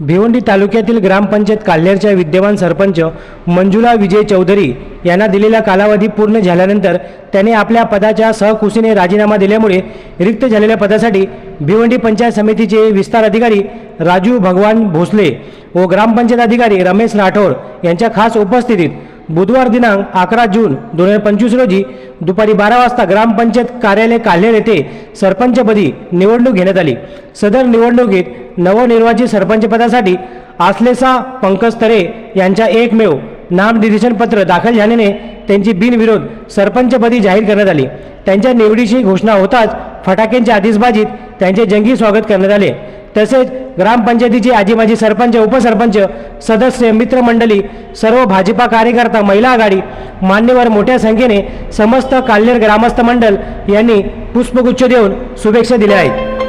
भिवंडी तालुक्यातील ग्रामपंचायत काल्हेरच्या विद्यमान सरपंच मंजुला विजय चौधरी यांना दिलेला कालावधी पूर्ण झाल्यानंतर त्यांनी आपल्या पदाच्या सहकुशीने राजीनामा दिल्यामुळे रिक्त झालेल्या पदासाठी भिवंडी पंचायत समितीचे विस्तार अधिकारी राजू भगवान भोसले व ग्रामपंचायत अधिकारी रमेश राठोड यांच्या खास उपस्थितीत बुधवार दिनांक अकरा जून दोन हजार पंचवीस रोजी दुपारी बारा वाजता ग्रामपंचायत कार्यालय काल्हेर येथे सरपंचपदी निवडणूक घेण्यात आली. सदर निवडणुकीत नवनिर्वाचित सरपंचपदासाठी आसलेसा पंकज तरे यांच्या एकमेव नामनिर्देशन पत्र दाखल झाल्याने त्यांची बिनविरोध सरपंचपदी जाहीर करण्यात आली. त्यांच्या निवडीची घोषणा होताच फटाक्यांच्या आतिषबाजीत त्यांचे जंगी स्वागत करण्यात आले. तसेच ग्रामपंचायतीचे आजीमाजी सरपंच उपसरपंच सदस्य मित्रमंडळी सर्व भाजपा कार्यकर्ता महिला आघाडी मान्यवर मोठ्या संख्येने समस्त काल्हेर ग्रामस्थ मंडळ यांनी पुष्पगुच्छ देऊन शुभेच्छा दिल्या आहेत.